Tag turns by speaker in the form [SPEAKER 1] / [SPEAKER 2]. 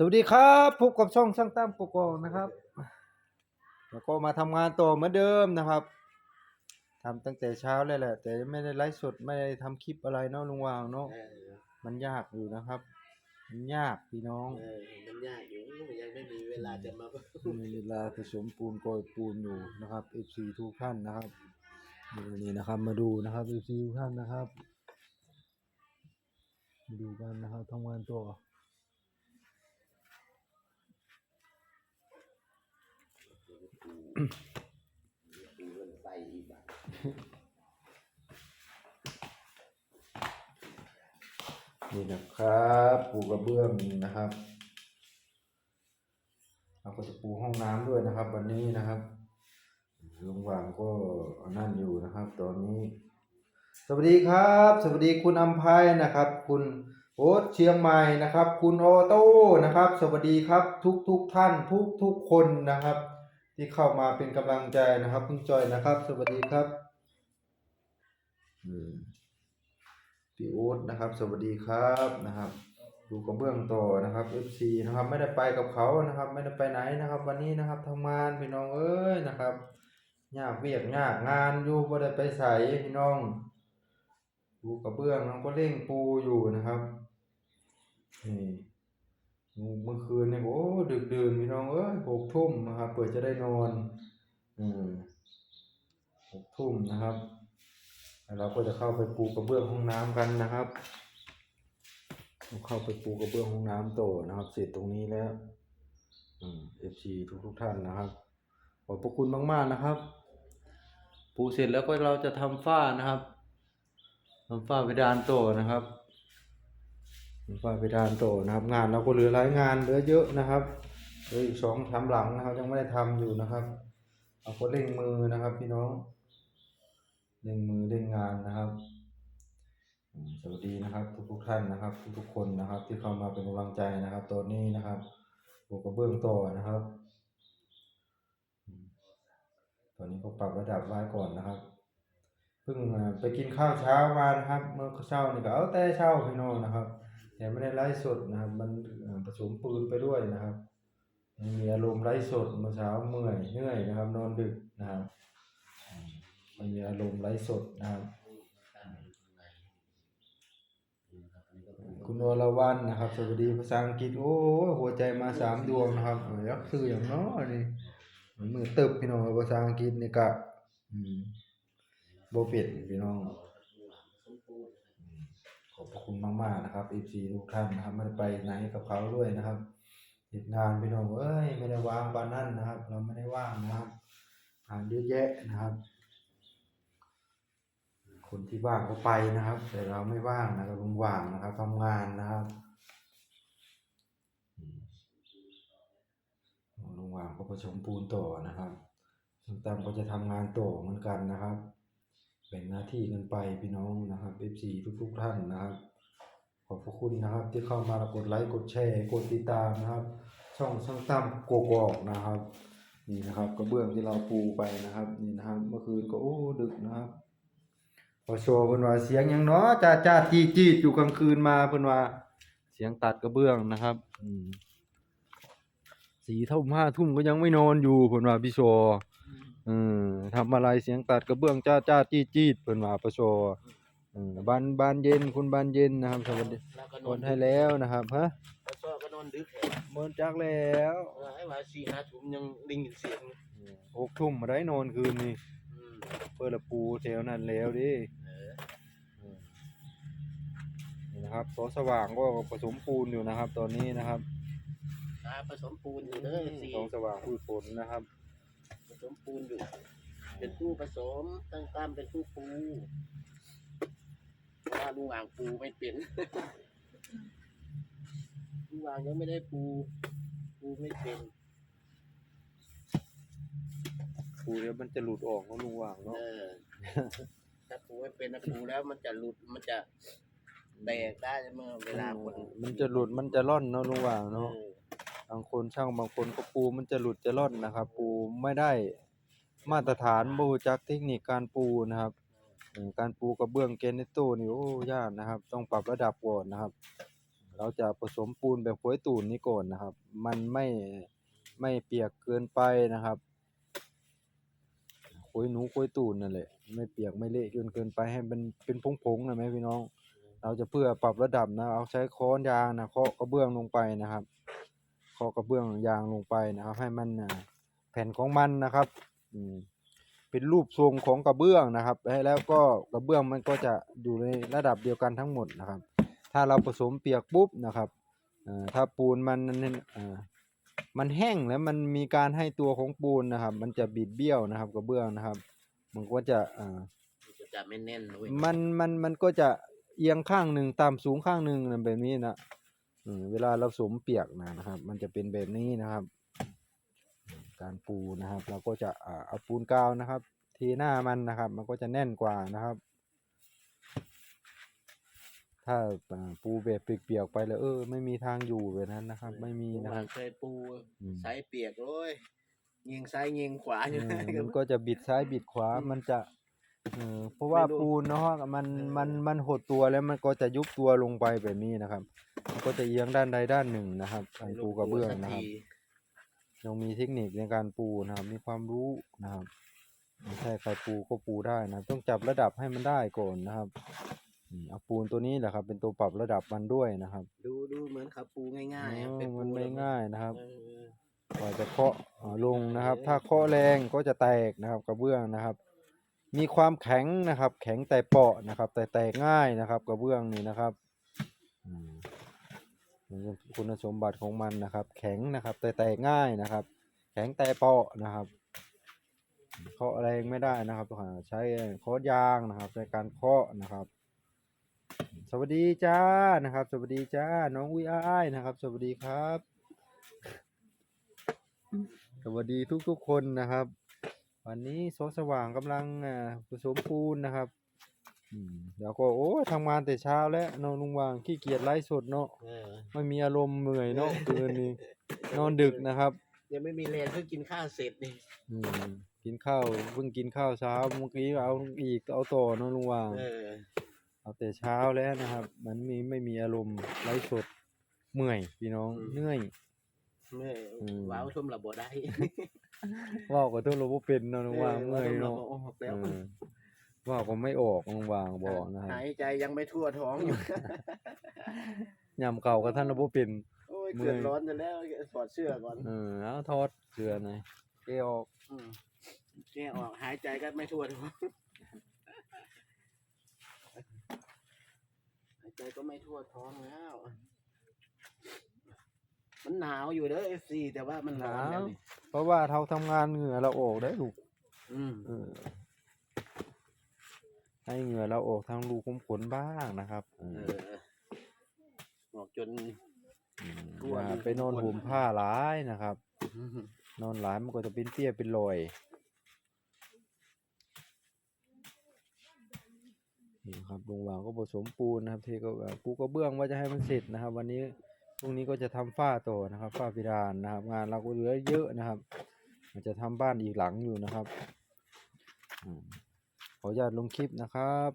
[SPEAKER 1] สวัสดีครับพบกับช่องช่างตั้มกกอกนะครับ แล้วก็มาทำงานต่อเหมือนเดิมนะครับทำตั้งแต่เช้าเลยแหละ แต่ไม่ได้ไลฟ์สดไม่ได้ทำคลิปอะไรเนาะลุงวางเนาะ
[SPEAKER 2] เออ
[SPEAKER 1] มันยากอยู่นะครับ มันยากพี่น้อง
[SPEAKER 2] เออมันยากอยู่ยังไม่มีเวลาจะมา
[SPEAKER 1] มีเวลาผสมปูนโกยปูนอยู่นะครับ FC ทุกท่านนะครับนี่นะครับมาดูนะครับ FC ทุกท่านนะครับมาดูกันนะครับทำงานต่อ
[SPEAKER 2] ดูเงิ นี่
[SPEAKER 1] นะครับปูกระเบื้องนะครับเราก็จะปูห้องน้ำด้วยนะครับ วันนี้นะครับลุงวางก็นั่นอยู่นะครับ ตอนนี้ สวัสดีครับ สวัสดีคุณอัมภัยนะครับ คุณโอ๊ตเชียงใหม่นะครับ คุณโอโต้นะครับ สวัสดีครับทุกทุกท่านทุกทุกคนนะครับ ที่เข้ามาเป็นกำลังใจนะครับคุณจอยนะครับ สวัสดีครับพี่โอ๊ตนะครับ สวัสดีครับนะครับดูกระเบื้องต่อนะครับ FC นะครับ ไม่ได้ไปกับเขานะครับ ไม่ได้ไปไหนนะครับ วันนี้นะครับทำงานพี่น้องเอ้ยนะครับยากเวียกยากงานอยู่บ่ได้ไปใส่พี่น้องดูกระเบื้องน้องก็เร่งปูอยู่นะครับนี่ เมื่อคืนเนี่ยโอ้ดึกดื่นพี่น้องเอ้ยหกทุ่มนะครับเปิดจะได้นอนอืมหกทุ่มนะครับแล้วเราก็จะเข้าไปปูกระเบื้องห้องน้ำกันนะครับเข้าไปปูกระเบื้องห้องน้ำโตนะครับ เสร็จตรงนี้แล้วอืม FC ทุกทุกๆท่านนะครับขอบพระคุณมากๆนะครับ ปูเสร็จแล้วก็เราจะทำฝ้านะครับทำฝ้าเพดานโตนะครับ ฝ้าเพดานโตนะครับ งานเราก็เหลือหลายงานเหลือเยอะนะครับเหลืออีกสองทำหลังนะครับ ยังไม่ได้ทำอยู่นะครับเราก็เร่งมือนะครับ พี่น้องเร่งมือเร่งงานนะครับสวัสดีนะครับ ทุกทุกท่านนะครับ ทุกทุกคนนะครับ ที่เข้ามาเป็นกำลังใจนะครับตอนนี้นะครับปูกระเบื้องต่อนะครับ ตอนนี้ก็ปรับระดับไว้ก่อนนะครับเพิ่งไปกินข้าวเช้ามานะครับ เมื่อเช้านี่ก็เอาแต่เช้าพี่น้องนะครับ แต่ไม่ได้ไลฟ์สดนะครับ มันผสมปืนไปด้วยนะครับ มีอารมณ์ไลฟ์สดเมื่อเช้าเมื่อยเหนื่อยนะครับ นอนดึกนะครับไม่มีอารมณ์ไลฟ์สดนะครับ คุณวรวันนะครับ สวัสดีภาษาอังกฤษโอ้หัวใจมาสามดวงนะครับอยักคืออย่างน้อยนี่มือตึบพี่น้องภาษาอังกฤษนี่กะอืมโบเป็ดพี่น้อง ขอบคุณมากๆนะครับ FC ทุกท่านนะครับไม่ได้ไปไหนกับเขาด้วยนะครับติดงานพี่น้องเอ้ยไม่ได้ว่างปานนั่นนะครับ เราไม่ได้ว่างนะครับงานเยอะแยะนะครับ คนที่ว่างก็ไปนะครับ แต่เราไม่ว่างนะครับลุงว่างนะครับทำงานนะครับลุงว่างก็ผสมปูนต่อนะครับลุงตั้มก็จะทำงานต่อเหมือนกันนะครับ แบ่งหน้าที่กันไปพี่น้องนะครับ FC ทุกๆท่านนะครับ ขอบพระคุณนะครับ ที่เข้ามากดไลค์กดแชร์กดติดตามนะครับ ช่องช่างตั้มโกกอกนะครับนี่นะครับกระเบื้องที่เราปูไปนะครับ นี่นะครับ เมื่อคืนก็โอ้ดึกนะครับพอโชว์เพิ่นว่าเสียงยังเนาะจ้าจ้าจีจีดอยู่กลางคืนมาเพิ่นว่าเสียงตัดกระเบื้องนะครับอืมสี่ทุ่มห้าทุ่มก็ยังไม่นอนอยู่เพิ่นว่าพี่โชว์ อืมทำอะไรเสียงตัดกระเบื้องจ้าจ้าจีจีดเพิ่นว่าพี่โชว์อืมบานบานเย็นคุณบานเย็นนะครับสวัสดี
[SPEAKER 2] แล้วก็น
[SPEAKER 1] โอ
[SPEAKER 2] อน
[SPEAKER 1] นให้แล้วนะครับฮะ
[SPEAKER 2] แล้วก็ก็นอนดึก
[SPEAKER 1] เมินจักแล้ว
[SPEAKER 2] ไอ้ว่าสี่ห้าทุ่มยังได้ยินเสียง
[SPEAKER 1] หกทุ่มมาได้นอนคืนนี้
[SPEAKER 2] อืม
[SPEAKER 1] เปิดละปูแถวนั้นแล้วดิ
[SPEAKER 2] เออ
[SPEAKER 1] นี่นะครับโซสว่างก็ผสมปูนอยู่นะครับ ตอนนี้นะครับ
[SPEAKER 2] ตาผสมปูนอยู่เด้อสี่
[SPEAKER 1] สองสว่างพืชผลนะครับ
[SPEAKER 2] ผ สมปูนอยู่ เป็นตู้ผสมตั้งตามเป็นตู้ปูเพราะว่าลุงอ่างปูไม่เป็นลุงอ่างยังไม่ได้ปู ปูไม่เป็น
[SPEAKER 1] ปูเดี๋ยวมันจะหลุดออกเนาะลุงว่าง
[SPEAKER 2] เอ
[SPEAKER 1] เนาะ
[SPEAKER 2] อถ้าปูไม่เป็นนะปูแล้วมันจะหลุดมันจะแตกได้เมื่อเวลาคน
[SPEAKER 1] มันจะหลุดมันจะร่อนเนาะลุงว่าง
[SPEAKER 2] เอ
[SPEAKER 1] เนาะ
[SPEAKER 2] อ บา
[SPEAKER 1] งคนช่างบางคนก็ปูมันจะหลุดจะร่อนนะครับ ปูไม่ได้มาตรฐานบูจักเทคนิคการปูนะครับ การปูกระเบื้องเกรนิโตนี่โอ้ยากนะครับ ต้องปรับระดับก่อนนะครับ เราจะผสมปูนแบบโวยตูนนี้ก่อนนะครับ มันไม่ไม่เปียกเกินไปนะครับโวยหนูโวยตูนนั่นแหละไม่เปียกไม่เละจนเกินไปให้มันเป็นผงๆนะไหมพี่น้อง เราจะเพื่อปรับระดับนะ เอาใช้ค้อนยางนะเคาะกระเบื้องลงไปนะครับ คาะกระเบื้องยางลงไปนะครับ ให้มันอ่าแผ่นของมันนะครับอืมเป็นรูปทรงของกระเบื้องนะครับ แล้วก็กระเบื้องมันก็จะอยู่ในระดับเดียวกันทั้งหมดนะครับ ถ้าเราผสมเปียกปุ๊บนะครับเอ่อถ้าปูนมันเอ่อมันแห้งแล้วมันมีการให้ตัวของปูนนะครับ มันจะบิดเบี้ยวนะครับกระเบื้องนะครับ มันก็จะเอ่อ
[SPEAKER 2] มันจะไม่แน่นด้วย
[SPEAKER 1] มันมันมันก็จะเอียงข้างหนึ่งต่ำสูงข้างหนึ่งนะแบบนี้นะอืม เวลาเราสวมเปียกนะนะครับ มันจะเป็นแบบนี้นะครับ การปูนะครับ เราก็จะอ่าเอาปูนกาวนะครับเทหน้ามันนะครับ มันก็จะแน่นกว่านะครับ ถ้าอ่าปูแบบเปียกๆไปแล้วเออ ไม่มีทางอยู่แบบนั้นนะครับ ไม่มีนะค
[SPEAKER 2] มั
[SPEAKER 1] รับ
[SPEAKER 2] นเคยปู
[SPEAKER 1] อืม
[SPEAKER 2] ไซส์เปียกเลยยิงซ้ายยิงขวาอยู่
[SPEAKER 1] เอ
[SPEAKER 2] นะ
[SPEAKER 1] อมันก็จะบิดซ้ายบิดขวามันจะ เออเพราะว่า
[SPEAKER 2] ไม่รู้
[SPEAKER 1] ปูนเนาะมัน
[SPEAKER 2] เออ
[SPEAKER 1] มันมันหดตัวแล้วมันก็จะยุบตัวลงไปแบบนี้นะครับ มันก็จะเอียงด้านใดด้านหนึ่งนะครับการปูกระเบื้องนะครับ
[SPEAKER 2] สักที
[SPEAKER 1] ยังมีเทคนิคในการปูนะครับ มีความรู้นะครับไม่ใช่ใครปูก็ปูได้นะต้องจับระดับให้มันได้ก่อนนะครับอืมเอาปูนตัวนี้แหละครับ เป็นตัวปรับระดับมันด้วยนะครับ
[SPEAKER 2] ดูดูเหมือนเขาปูง่ายๆอะ
[SPEAKER 1] เออ
[SPEAKER 2] เป็
[SPEAKER 1] มัน
[SPEAKER 2] ปู
[SPEAKER 1] ไม่
[SPEAKER 2] แล้ว
[SPEAKER 1] ง่ายนะครับ
[SPEAKER 2] เออ
[SPEAKER 1] กว่าจะเคาะอ่าลงนะครับ ถ้าเคาะแรงก็จะแตกนะครับกระเบื้องนะครับ มีความแข็งนะครับ แข็งแต่เปราะนะครับ แต่แตกง่ายนะครับกระเบื้องนี่นะครับอืมมันเป็นคุณสมบัติของมันนะครับ แข็งนะครับ แต่แตกง่ายนะครับ แข็งแต่เปราะนะครับเคาะแรงไม่ได้นะครับต้องหาใช้เคาะยางนะครับในการเคาะนะครับ สวัสดีจ้านะครับ สวัสดีจ้าน้องอุ้ยอ้ายนะครับ สวัสดีครับ สวัสดีทุกๆคนนะครับ วันนี้โซสว่างกำลังอ่าผสมปูนนะครับอืมเดี๋ยวก็โอ้ยทำงานแต่เช้าแล้วนอนลุงวางขี้เกียจไลฟ์สดเนาะ
[SPEAKER 2] เออ
[SPEAKER 1] ไม่มีอารมณ์เหนื่อยเนาะคืนนี้นอนดึกนะครับ
[SPEAKER 2] ยังไม่มีแรงเพิ่งกินข้าวเสร็จนี่
[SPEAKER 1] อืมกินข้าวเพิ่งกินข้าวเช้าเมื่อกี้เอาอีกเอาต่อเนอะลุงวาง
[SPEAKER 2] เออ
[SPEAKER 1] เอาแต่เช้าแล้วนะครับ มันมีไม่มีอารมณ์ไลฟ์สดเมื่อยพี่น้องเหนื่อย
[SPEAKER 2] เมื่อย
[SPEAKER 1] อืม
[SPEAKER 2] ว้าวชมระบบได้
[SPEAKER 1] เว่าก็ต้องรู้ว่าเป็นเนอะลุงวางเมื่อย
[SPEAKER 2] ว้าวช
[SPEAKER 1] เนาะ
[SPEAKER 2] ระบบออกแล้ว
[SPEAKER 1] เออเว่าก็ไม่ออกลุงวางบอกนะครับ
[SPEAKER 2] หายใจยังไม่ทั่วท้องอยู่
[SPEAKER 1] ยำเก่ากับท่านระบบเป็น
[SPEAKER 2] โอ้ย
[SPEAKER 1] เมื่
[SPEAKER 2] เกิ
[SPEAKER 1] อย
[SPEAKER 2] ดร้อนจะแล้วถอดเสื้อก่อน
[SPEAKER 1] เออเอาทอดเกลือหน่อยเกลออก
[SPEAKER 2] อืมแก้ออกหายใจก็ไม่ทั่วท้องหายใจก็ไม่ทั่วท้องแล้ว มันหนาวอยู่เด้อเอฟซีแต่ว่ามันร้อนแล้วนี่
[SPEAKER 1] เพราะว่าเราทำงานเหงื่อเราออกได้ลูก
[SPEAKER 2] อืม
[SPEAKER 1] เออให้เหงื่อเราออกทางรูขุมขนบ้างนะครับเอ
[SPEAKER 2] เอ
[SPEAKER 1] อ
[SPEAKER 2] อบอกจน
[SPEAKER 1] ม
[SPEAKER 2] ทั่ว
[SPEAKER 1] อย่า
[SPEAKER 2] รู
[SPEAKER 1] ไปนอน
[SPEAKER 2] ขุมขน
[SPEAKER 1] ห่มผ้าหลายนะครับ นอนหลายมันก็จะเป็นเตี้ยเป็นรอยนี่ครับลุงวางก็ผสมปูนนะครับเทก็ปูกระเบื้องว่าจะให้มันเสร็จนะครับ วันนี้ พรุ่งนี้ก็จะทำฝ้าต่อนะครับ ฝ้าพิดานนะครับ งานเราก็เหลือเยอะนะครับมันจะทำบ้านอีกหลังอยู่นะครับขออนุญาตลงคลิปนะครับ